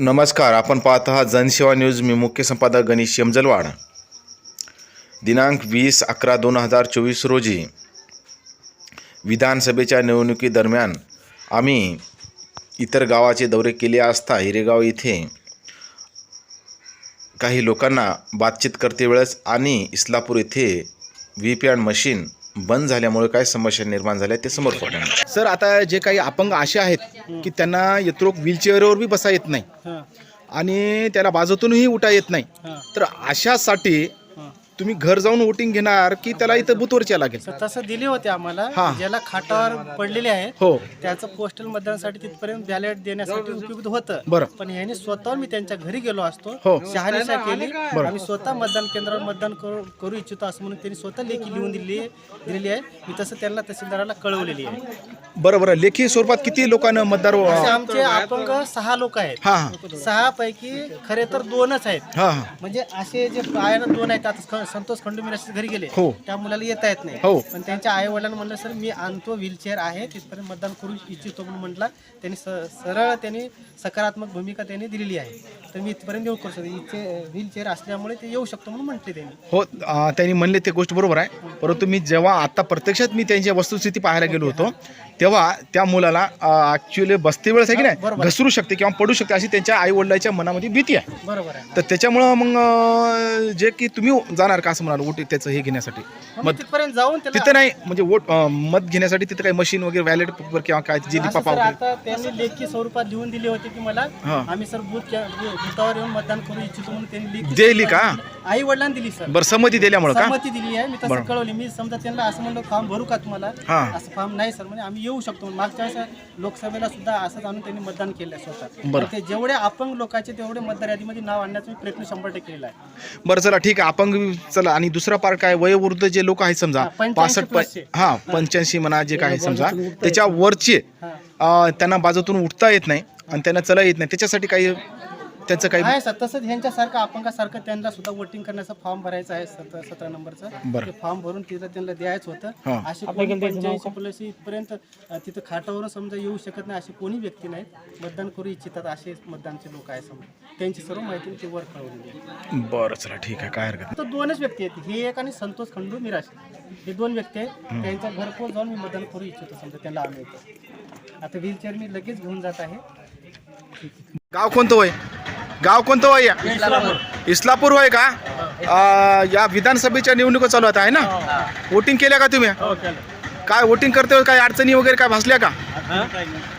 नमस्कार आपण पाहत आहात जनसेवा न्यूज. मी मुख्य संपादक गणेश यमजलवाड. दिनांक वीस अकरा दोन हजार चोवीस रोजी विधानसभेच्या निवडणुकीदरम्यान आम्ही इतर गावाचे दौरे केले असता हिरेगाव इथे काही लोकांना बातचीत करते वेळेस आणि इस्लापूर येथे व्ही पी मशीन बंद झाल्यामुळे काय समस्या निर्माण झाल्या ते समोर पडणार सर आता जे काही अपंग असे आहेत की त्यांना यत्रोक व्हीलचेअरवर बी बसा येत नाही हां. आणि त्याला बाजूतूनही उठा येत नाही. तर अशासाठी तुम्ही घर जाऊन वोटिंग घेणार की त्याला इथं बुथवरच्या लागेल? तर तसं दिले होते आम्हाला हां. ज्याला खाटावर पडलेले आहेत हो. त्याचं पोस्टल मतदानासाठी तिथपर्यंत बॅलेट देण्यासाठी उपयुक्त होतं. बरं. पण ह्याने स्वतःहून मी त्यांच्या घरी गेलो असतो हो. शहानिशा केली. आम्ही स्वतः मतदान केंद्रावर मतदान करू करू इच्छितो असं म्हणून त्यांनी स्वतः लेखी लिहून दिली दिलेली आहे. मी तसं त्यांना तहसीलदाराला कळवलेली आहे. बरं बरं. लेखी स्वरूपात किती लोकांना मतदार असे आमचे अपंग सहा लोक आहेत. हां हां. सहा पैकी खरे तर दोनच आहेत. हां हां. म्हणजे असे जे आहे दोन आहेत आता संतोष खंडू मिराशी घरी गेले. हो. त्या मुलाला येता येत नाही. हो. पण त्यांच्या आई वडिलांना म्हणलं सर मी आणतो व्हीलचेअर आहे तिथपर्यंत मतदान करू इच्छितो म्हणून म्हटलं. त्यांनी स- सरळ त्यांनी सकारात्मक भूमिका त्यांनी दिलेली आहे. तर मी इथपर्यंत येऊ करू शकतो. इथे व्हीलचेअर असल्यामुळे ते येऊ शकतो म्हणून म्हटले त्यांनी. हो अं, त्यांनी म्हणले ते गोष्ट बरोबर आहे. परंतु मी जेव्हा आता प्रत्यक्षात मी त्यांची वस्तुस्थिती पाहायला गेलो होतो तेव्हा त्या मुलाला ॲक्च्युली बसते वेळेस आहे की नाही. घसरू शकते किंवा पडू शकते अशी त्यांच्या आई वडिलांच्या मनामध्ये भीती आहे बरोबर आहे तर त्याच्यामुळं मग जे की तुम्ही जाणार का असं म्हणाल वोट त्याचं हे घेण्यासाठी मग तिथपर्यंत जाऊन त्याला तिथं नाही म्हणजे वोट अं, मत घेण्यासाठी तिथं काही मशीन वगैरे व्हॅलेट पेपर किंवा काय जे असं सर आता त्यांनी लेखी स्वरूपात लिहून दिले होते की मला हां. आम्ही सर बूथ बूथावर येऊन मतदान करू इच्छितो म्हणून त्यांनी लेखी दिली का? आई वडिलांनी दिली सर बरं संमती दिल्यामुळं का सहमती दिली आहे मी तसं बरं. कळवली मी समजा त्यांना असं म्हणलं फॉर्म भरू का तुम्हाला हां. असं फॉर्म नाही सर म्हणजे आम्ही येऊ शकतो. मागच्या वेळेस लोकसभेला सुद्धा असंच आणून त्यांनी मतदान केलं स्वतः. ते जेवढे अपंग लोकांचे तेवढे मतदार यादीमध्ये नाव आणण्याचा प्रयत्न शंभर टक्के केलेला आहे. बरं चला ठीक आहे. आपण चला आणि दुसरा पार्ट काय? वयोवृद्ध जे लोक आहेत समजा हा, 85 पासष्ट. हा पंच्याऐंशी म्हणा जे काय समजा त्याच्या वरचे त्यांना बाजूतून उठता येत नाही आणि त्यांना चला येत नाही. त्याच्यासाठी काही त्यांचं काही आहे सर. तसंच ह्यांच्यासारखं अपंगासारखं त्यांना सुद्धा वोटिंग करण्याचा फॉर्म भरायचा आहे सतरा सतरा नंबरचा. बरं. ते फॉर्म भरून तिथं त्यांना द्यायचं हां. होतं असे कोणी पंच्याऐंशी प्लस इथपर्यंत अं, तिथं खाटावरून समजा येऊ शकत नाही अशी कोणी व्यक्ती नाहीत मतदान करू इच्छितात असे मतदानचे लोक आहे समजा. त्यांची सर्व माहिती ते वर कळवलेली आहे बरं चला ठीक आहे काय हरकत नाही. तर दोनच व्यक्ती आहेत. हे एक आणि संतोष खंडू मिराशी हे दोन व्यक्ती आहेत. त्यांच्या घरपोच जाऊन मी मतदान करू इच्छितो समजा त्यांना आम्ही. आता व्हीलचेअर मी लगेच घेऊन जात आहे. गाव कोणतं वय? गाव कोणतं वय या इस्लापूर. वय का? या विधानसभेच्या निवडणुका चालू आहेत आहे ना? वोटिंग केल्या का तुम्ही? काय वोटिंग करते वेळेस काही अडचणी वगैरे काय भासल्या का?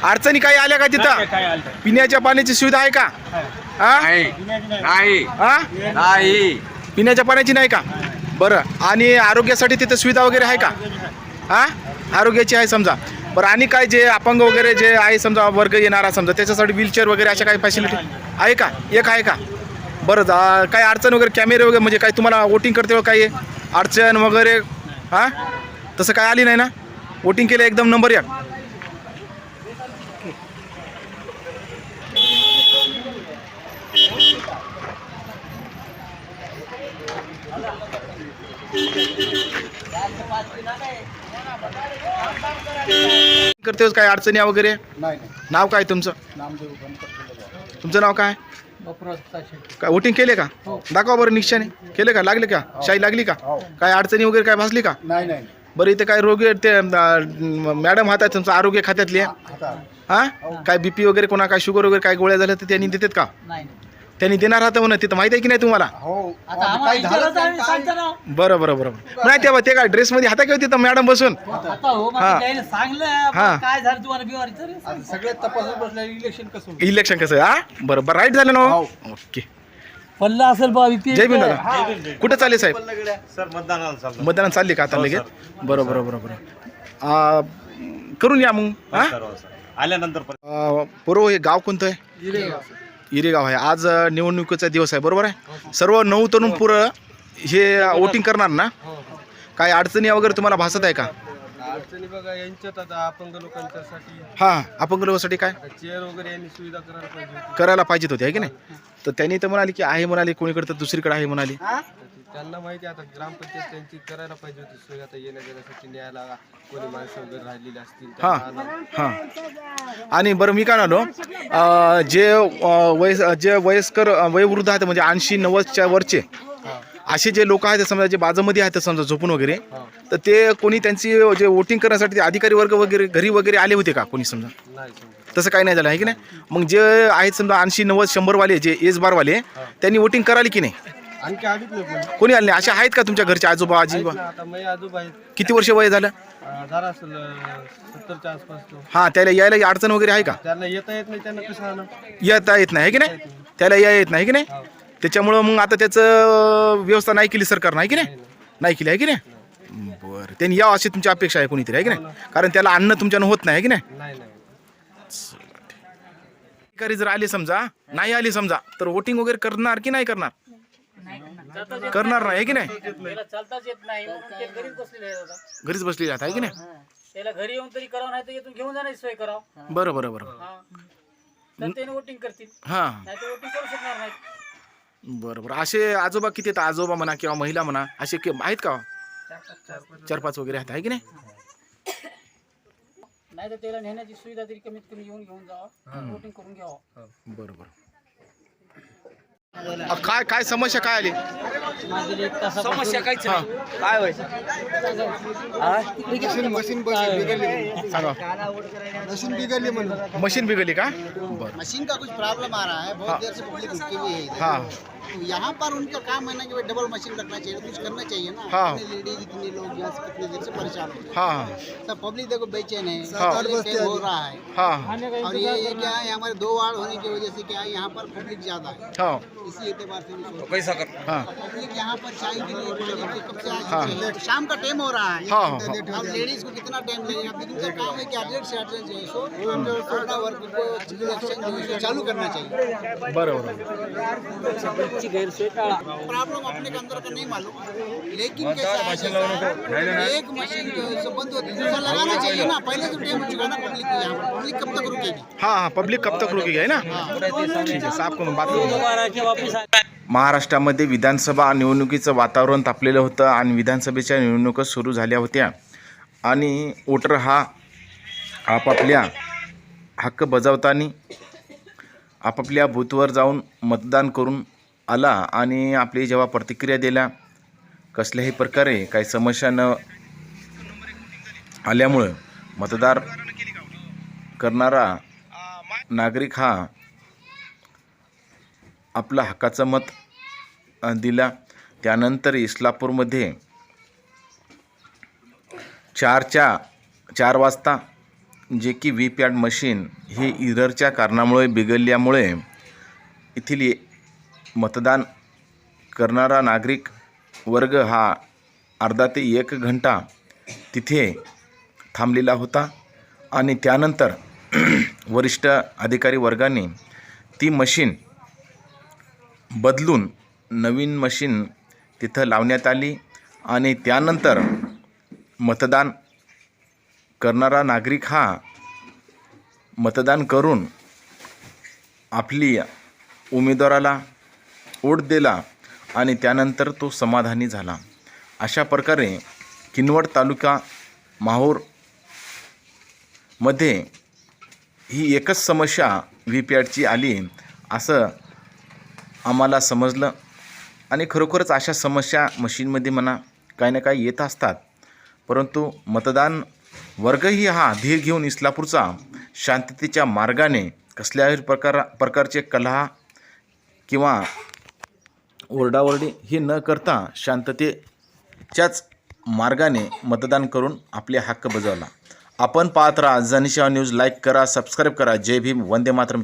अडचणी काही आल्या का तिथं? पिण्याच्या पाण्याची सुविधा आहे का? हा? नाही. हा? नाही. पिण्याच्या पाण्याची नाही का? बरं. आणि आरोग्यासाठी तिथं सुविधा वगैरे आहे का? हा? आरोग्याची आहे समजा. बरं आणि काय जे अपंग वगैरे जे आहे समजा वर्ग येणारा समजा त्याच्यासाठी व्हीलचेअर वगैरे अशा काही फॅसिलिटी आहे का? एक आहे का? बरं जा- काय अडचण वगैरे कॅमेरे वगैरे म्हणजे काय तुम्हाला वोटिंग करते वेळी काही अडचण वगैरे म्हणजे हां? तसं काय आली नाही ना? वोटिंग केलं एकदम नंबर एक. करते वेळेस काय अडचणी वगैरे? नाही नाव काय तुमचं? नामदेव तुमचं नाव काय? काय वोटिंग केले का? दाखवा बरं निश्चयाने. केले का? लागले का? शाही लागली का? काय अडचणी वगैरे काय भासली का? नाही नाही. बरं इथे काय रोगी ते मॅडम हात आहेत तुमचं आरोग्य खात्यातले. हा काय बीपी वगैरे कोणा काय शुगर वगैरे काय गोळ्या झाल्या तर त्यांनी देतात का? त्यांनी देणार राहतं म्हणा तिथं माहिती आहे की नाही तुम्हाला? हो. झालं बरं बरं बरं नाही तेव्हा ते काय ड्रेसमध्ये हाता किंवा तिथं मॅडम बसून? हा हा. सगळे तपासून बसले इलेक्शन कसं इलेक्शन कसं हा? बरं बरं राईट झालं ना हो? ओके पल्ला असेल बा VP जय भीम दादा कुठं चालले साहेब? सर मतदानाला चाललो. मतदान चालले का आता लगेच? बरं बरं बरं बरं. आ, करून या मग हा? आल्यानंतर आ, पूर्व हे गाव कोणतं आहे? इरे गाव आहे. आज निवडणुकीचा दिवस आहे बरोबर आहे? सर्व नऊ तरुण पुरं हे वोटिंग करणार ना? काय अडचणी वगैरे तुम्हाला भासत आहे का? अडचणी बघा यांच्यात आता अपंग लोकांच्यासाठी हां अपंग लोकांसाठी काय? चेअर वगैरे यांनी सुविधा करायला पाहिजे. होती करायला पाहिजेत होते आहे की नाही? तर त्यांनी तर म्हणाले की आहे म्हणाले कोणीकडे तर दुसरीकडे आहे म्हणाले. त्यांना माहिती आता ग्रामपंचायत त्यांची करायला पाहिजे होती सोय. आता येण्या जाण्यासाठी न्यायला कोणी माणसं वगैरे राहिलेली असतील हा आणावं. हां. आणि बरं मी काय म्हणालो अं, जे अं, वयस जे वयस्कर अं, वयोवृद्ध आहेत म्हणजे ऐंशी नव्वदच्या वरचे हा. असे जे लोक आहेत समजा जे बाजामध्ये आहेत समजा झोपून वगैरे हा. तर ते कोणी त्यांची जे वोटिंग करण्यासाठी ते अधिकारी वर्ग वगैरे घरी वगैरे आले होते का कोणी समजा? नाही समजत तसं काही नाही झालं आहे की नाही? मग जे आहेत समजा ऐंशी नव्वद शंभरवाले जे एज बारवाले त्यांनी वोटिंग कराली की नाही? आणखी आलीच नाही कोणी कोणी आले नाही? असे आहेत का तुमच्या घरचे आजोबा आजीबा? ना आता मी आजोबा आहेत. किती वर्ष वय झालं? अं, झाला असेल अं, सत्तरच्या आसपास तो. हां त्याला यायला अडचण वगैरे आहे का? त्यांना येता येत नाही त्यांना कसं आणा येता येत नाही आहे की नाही? त्याला या येत नाही की नाही? हो. त्याच्यामुळं मग आता त्याचं व्यवस्था नाही केली सरकार नाही की नाही? नाही केली आहे की नाही? बरं त्यांनी यावं अशी तुमची अपेक्षा आहे कोणीतरी आहे की नाही? कारण त्याला अन्न तुमच्यानं होत नाही आहे की नाही? नाही नाही. अधिकारी जर आले समजा नाही आले समजा तर वोटिंग वगैरे करणार की नाही करणार? करणार नाही. की नाही? त्याला चालताच येत नाही. म्हणून ते घरीच बसलेले बसली जात आहे की नाही? त्याला घरी येऊन तरी करावं नाही तर घेऊन जाण्याची सोय करावं. बरं बरं बरं. हा. तर त्याने वोटिंग करतील. हाँ. नाही तर वोटिंग करू शकणार नाहीत. बरं बरं. असे आजोबा किती आहेत? आजोबा म्हणा किंवा महिला म्हणा असे के- आहेत का? चार पाच. वगैरे आहेत आहे की नाही? नाही तर त्याला नेण्याची सुविधा तरी कमीत कमी येऊन घेऊन जावं. वोटिंग करून घ्यावं. बरं बरं. काय काय समस्या काय आली? समस्या काहीच हां. सांगा. मशीन बिगड़ली म्हणून. मशीन बिघडली का? मशीन का कुछ प्रॉब्लम आ रहा है? बहुत देर से पब्लिक है। हाँ. यहाँ पर उनका काम है ना कि डबल मशीन रखना चाहिए कुछ करना चाहिए ना। हाँ। इतने लेडीज़ इतने लोग यहाँ से कितने देर से परेशान हो रहे हाँ। हाँ हैं। सब पब्लिक देखो बेचैन है हाँ। हो रहा है। हाँ। और ये ये क्या है हमारे दो वार्ड होने की वजह से क्या है यहाँ पर पब्लिक ज़्यादा है। हाँ। इसी एतबार से पैसा कर हाँ। पब्लिक यहाँ पर चाय के लिए कब से हाँ। आ शाम का टाइम हो रहा है। हाँ, हाँ, हाँ। अब लेडीज़ को कितना टाइम लगेगा? इनका काम है कि अर्जेंट से अर्जेंट जो है। सो वर्क को है चालू करना चाहिए। बरं बरं गैरसोय टाळा. प्रॉब्लम अपने के अंदर का नहीं मालूम. लेकिन कैसा है एक मशीन जो बंद होती. है दूसरा लगाना चाहिए ना. पहले तो टाइम हो चुका ना पब्लिक को यहाँ पर पब्लिक कब तक रुकेगी? हाँ हाँ पब्लिक कब तक रुकेगी है ना? ठीक है साफ करून बात करू महाराष्ट्रामध्ये विधानसभा निवडणुकीचं वातावरण तापलेलं होतं आणि विधानसभेच्या निवडणुका सुरू झाल्या होत्या. आणि वोटर हा आपापल्या हक्क बजावताना आपापल्या बूथवर जाऊन मतदान करून आला आणि आपली जेव्हा प्रतिक्रिया दिल्या कसल्याही प्रकारे काही समस्या न आल्यामुळं मतदार करणारा नागरिक हा आपला हक्काचं मत दिला. त्यानंतर इस्लापूरमध्ये चारच्या चार वाजता जे की व्ही पॅड मशीन ही इररच्या कारणामुळे बिघडल्यामुळे येथील मतदान करणारा नागरिक वर्ग हा अर्धा ते एक घंटा तिथे थांबलेला होता आणि त्यानंतर वरिष्ठ अधिकारी वर्गाने ती मशीन बदलून नवीन मशीन तिथं लावण्यात आली आणि त्यानंतर मतदान करणारा नागरिक हा मतदान करून आपली उमेदवाराला ओढ दिला आणि त्यानंतर तो समाधानी झाला. अशा प्रकारे किनवट तालुका माहूरमध्ये ही एकच समस्या व्ही पी पॅडची आली असं आम्हाला समजलं. आणि खरोखरच अशा समस्या मशीनमध्ये म्हणा काही ना काही येत असतात. परंतु मतदान वर्गही हा धीर घेऊन इस्लापूरचा शांततेच्या मार्गाने कसल्याही प्रकार प्रकारचे कला किंवा ओरडाओरडी ही न करता शांततेच्याच मार्गाने मतदान करून आपले हक्क बजावला. आपण पाहत राहा जनिशा न्यूज. लाईक करा सबस्क्राईब करा. जय भीम. वंदे मातरम.